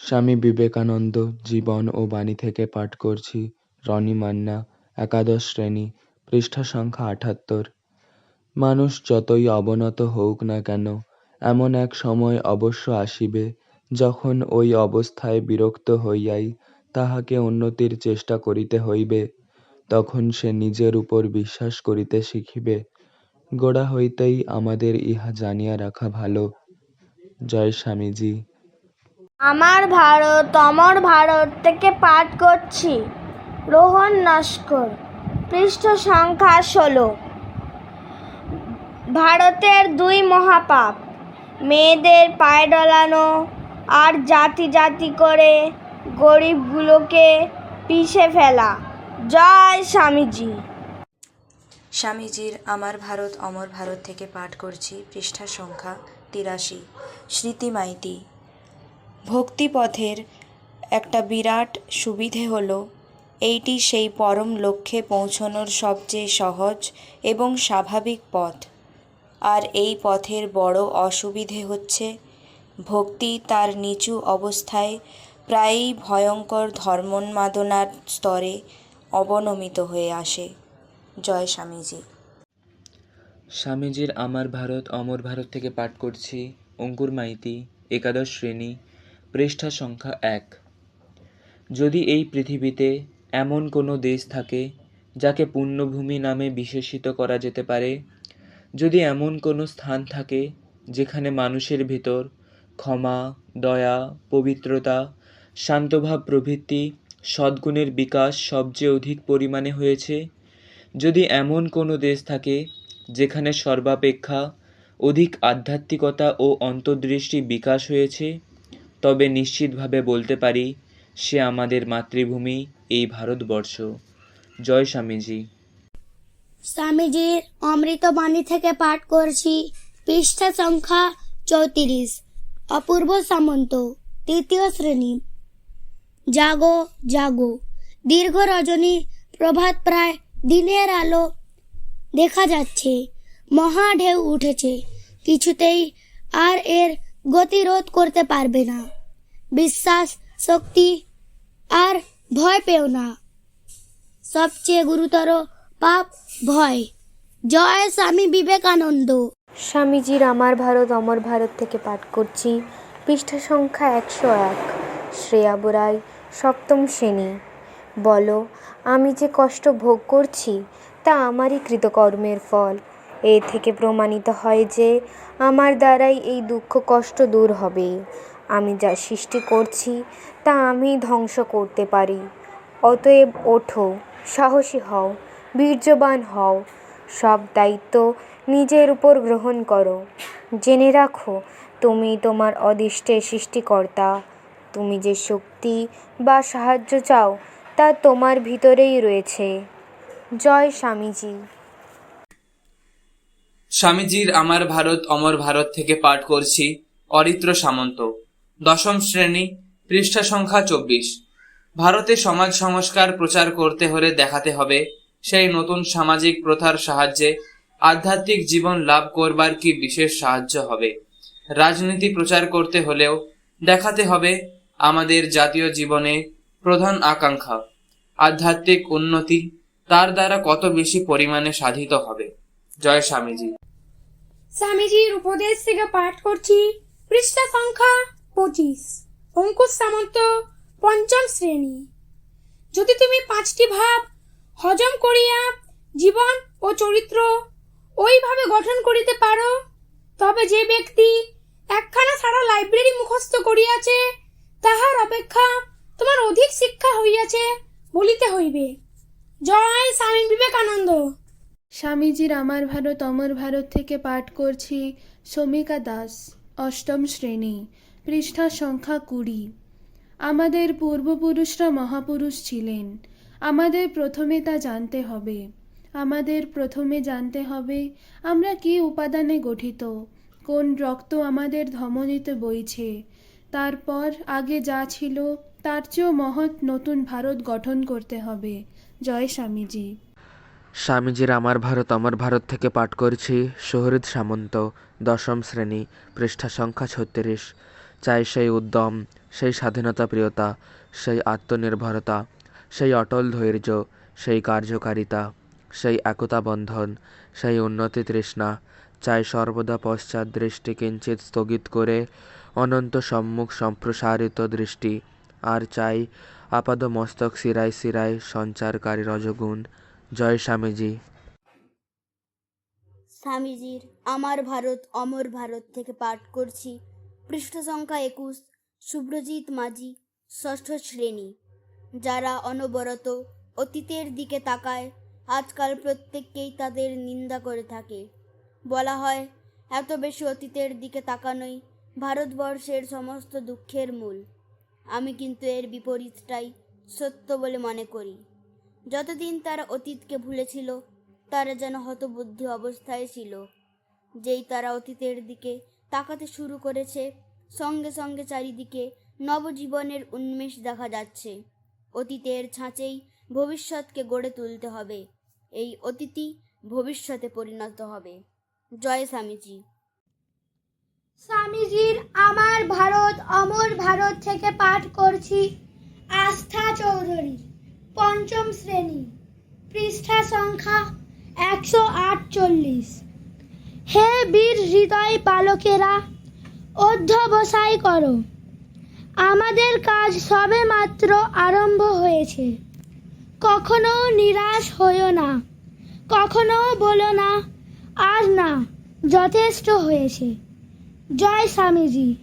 স্বামী বিবেকানন্দ জীবন ও বাণী থেকে পাঠ করছি রনি মান্না, একাদশ শ্রেণি, পৃষ্ঠা সংখ্যা আটাত্তর। মানুষ যতই অবনত হউক না কেন, এমন এক সময় অবশ্য আসিবে যখন ওই অবস্থায় বিরক্ত হইয়াই তাহাকে উন্নতির চেষ্টা করিতে হইবে, তখন সে নিজের উপর বিশ্বাস করিতে শিখিবে, গোড়া হইতেই আমাদের ইহা জানিয়া রাখা ভালো। জয় স্বামীজি। আমার ভারত, অমর ভারত থেকে পাঠ করছি। রোহন নস্কর, পৃষ্ঠ সংখ্যা ষোলো। ভারতের দুই মহাপাপ, মেয়েদের পায়ে ডলানো আর জাতি জাতি করে গরিবগুলোকে পিষে ফেলা। জয় স্বামীজি। স্বামীজির আমার ভারত, অমর ভারত থেকে পাঠ করছি পৃষ্ঠা সংখ্যা তিরাশি। স্মৃতি মাইতি ভক্তিপথের একটা বিরাট সুবিধে হলো, এইটি সেই পরম লক্ষ্যে পৌঁছনোর সবচেয়ে সহজ এবং স্বাভাবিক পথ। আর এই পথের বড় অসুবিধে হচ্ছে, ভক্তি তার নিচু অবস্থায় প্রায়ই ভয়ঙ্কর ধর্মোন্মাদনার স্তরে অবনমিত হয়ে আসে। জয় স্বামীজি। স্বামীজির আমার ভারত, অমর ভারত থেকে পাঠ করছি। অঙ্কুর মাইতি, একাদশ শ্রেণি পৃষ্ঠা সংখ্যা এক। যদি এই পৃথিবীতে এমন কোনো দেশ থাকে, যাকে পুণ্যভূমি নামে বিশেষিত করা যেতে পারে, যদি এমন কোনো স্থান থাকে, যেখানে মানুষের ভিতর ক্ষমা, দয়া, পবিত্রতা, শান্তভাব প্রভৃতি, সদ্গুণের বিকাশ সবচেয়ে অধিক পরিমাণে হয়েছে, যদি এমন কোনো দেশ থাকে, যেখানে সর্বাপেক্ষা অধিক আধ্যাত্মিকতা ও অন্তর্দৃষ্টি বিকাশ হয়েছে তবে নিশ্চিতভাবে বলতে পারি, সে আমাদের মাতৃভূমি, এই ভারতবর্ষ। জয় স্বামীজি। স্বামীজির অমৃতবাণী থেকে পাঠ করছি, পৃষ্ঠা সংখ্যা চৌত্রিশ। অপূর্ব সামন্ত তৃতীয় শ্রেণি। জাগো জাগো। দীর্ঘ রজনী, প্রভাত প্রায় দিনের আলো দেখা যাচ্ছে। মহা ঢেউ উঠেছে। কিছুতেই আর এর গতিরোধ করতে পারবে না। বিশ্বাস, শক্তি আর ভয় পেও না। সবচেয়ে গুরুতর পাপ ভয়। জয় স্বামী বিবেকানন্দ। স্বামীজির আমার ভারত, অমর ভারত থেকে পাঠ করছি। পৃষ্ঠা সংখ্যা একশো এক। শ্রেয়া বোরাই, সপ্তম শ্রেণি। বলো, আমি যে কষ্ট ভোগ করছি, তা আমারই কৃতকর্মের ফল। এ থেকে প্রমাণিত হয় যে আমার দ্বারাই এই দুঃখ কষ্ট দূর হবে। আমি যা সৃষ্টি করছি, তা আমি ধ্বংস করতে পারি। অতএব ওঠো, সাহসী হও, বীর্যবান হও। সব দায়িত্ব নিজের উপর গ্রহণ করো। জেনে রাখো, তুমি তোমার অদৃষ্টের সৃষ্টিকর্তা। তুমি যে শক্তি বা সাহায্য চাও, তা তোমার ভিতরেই রয়েছে। জয় স্বামীজি। স্বামীজির আমার ভারত, অমর ভারত থেকে পাঠ করছি, অরিত্র সামন্ত। দশম শ্রেণি, পৃষ্ঠা সংখ্যা চব্বিশ। ভারতে সমাজ সংস্কার প্রচার করতে হলে দেখাতে হবে, সেই নতুন সামাজিক প্রথার সাহায্যে আধ্যাত্মিক জীবন লাভ করবার কি বিশেষ সাহায্য হবে? রাজনীতি প্রচার করতে হলেও দেখাতে হবে আমাদের জাতীয় জীবনে প্রধান আকাঙ্ক্ষা, আধ্যাত্মিক উন্নতি, তার দ্বারা কত বেশি পরিমাণে সাধিত হবে। জয় স্বামীজি। স্বামীজির উপদেশ থেকে পাঠ করছি। পৃষ্ঠা সংখ্যা পঁচিশ। অঙ্কুশ সামন্ত, পঞ্চম শ্রেণি। যদি তুমি পাঁচটি ভাব হজম করিয়া জীবন ও চরিত্র ওইভাবে গঠন করিতে পারো, তবে যে ব্যক্তি একখানা সারা লাইব্রেরি মুখস্থ করিয়াছে, তাহার অপেক্ষা তোমার অধিক শিক্ষা হইয়াছে বলিতে হইবে। জয় স্বামী বিবেকানন্দ। স্বামীজির আমার ভারত, অমর ভারত থেকে পাঠ করছি শমিকা দাস, অষ্টম শ্রেণি, পৃষ্ঠা সংখ্যা কুড়ি। আমাদের পূর্বপুরুষরা মহাপুরুষ ছিলেন। আমাদের প্রথমে তা জানতে হবে। আমাদের প্রথমে জানতে হবে, আমরা কি উপাদানে গঠিত? কোন রক্ত আমাদের ধমনীতে বইছে? তারপর আগে যা ছিল, তার চেয়েও মহৎ নতুন ভারত গঠন করতে হবে। জয় স্বামীজি। স্বামীজির আমার ভারত আমার ভারত থেকে পাঠ করছি শহীদ সামন্ত, দশম শ্রেণি, পৃষ্ঠা সংখ্যা ছত্রিশ। চাই সেই উদ্যম, সেই স্বাধীনতা প্রিয়তা, সেই আত্মনির্ভরতা, সেই অটল ধৈর্য, সেই কার্যকারিতা, সেই একতা বন্ধন, সেই উন্নতি তৃষ্ণা। চাই সর্বদা পশ্চাৎ দৃষ্টি কিঞ্চিত স্থগিত করে অনন্ত সম্মুখ সম্প্রসারিত দৃষ্টি। আর চাই আপাদ মস্তক শিরায় শিরায় সঞ্চারকারী রজগুণ জয় স্বামীজি। স্বামীজির আমার ভারত, অমর ভারত থেকে পাঠ করছি। পৃষ্ঠ সংখ্যা একুশ শুভ্রজিৎ মাঝি, ষষ্ঠ শ্রেণি। যারা অনবরত অতীতের দিকে তাকায়, আজকাল প্রত্যেককেই তাদের নিন্দা করে থাকে। বলা হয়, এত বেশি অতীতের দিকে তাকানোই ভারতবর্ষের সমস্ত দুঃখের মূল। আমি কিন্তু এর বিপরীতটাই সত্য বলে মনে করি। যতদিন তারা অতীতকে ভুলেছিল, তারা যেন হতবুদ্ধি অবস্থায় ছিল। যেই তারা অতীতের দিকে তাকাতে শুরু করেছে, সঙ্গে সঙ্গে চারিদিকে নবজীবনের উন্মেষ দেখা যাচ্ছে। অতীতের ছাঁচেই ভবিষ্যৎকে গড়ে তুলতে হবে। এই অতীতই ভবিষ্যতে পরিণত হবে। জয় স্বামীজি। স্বামীজির আমার ভারত, অমর ভারত থেকে পাঠ করছি আস্থা চৌধুরী। পঞ্চম শ্রেণি, পৃষ্ঠা সংখ্যা একশো আটচল্লিশ। হে বীর হৃদয় বালকেরা অধ্যবসায় করো। আমাদের কাজ সবে মাত্র আরম্ভ হয়েছে। কখনো নিরাশ হইও না, কখনো বলো না, আর না, যথেষ্ট হয়েছে। জয় স্বামীজি।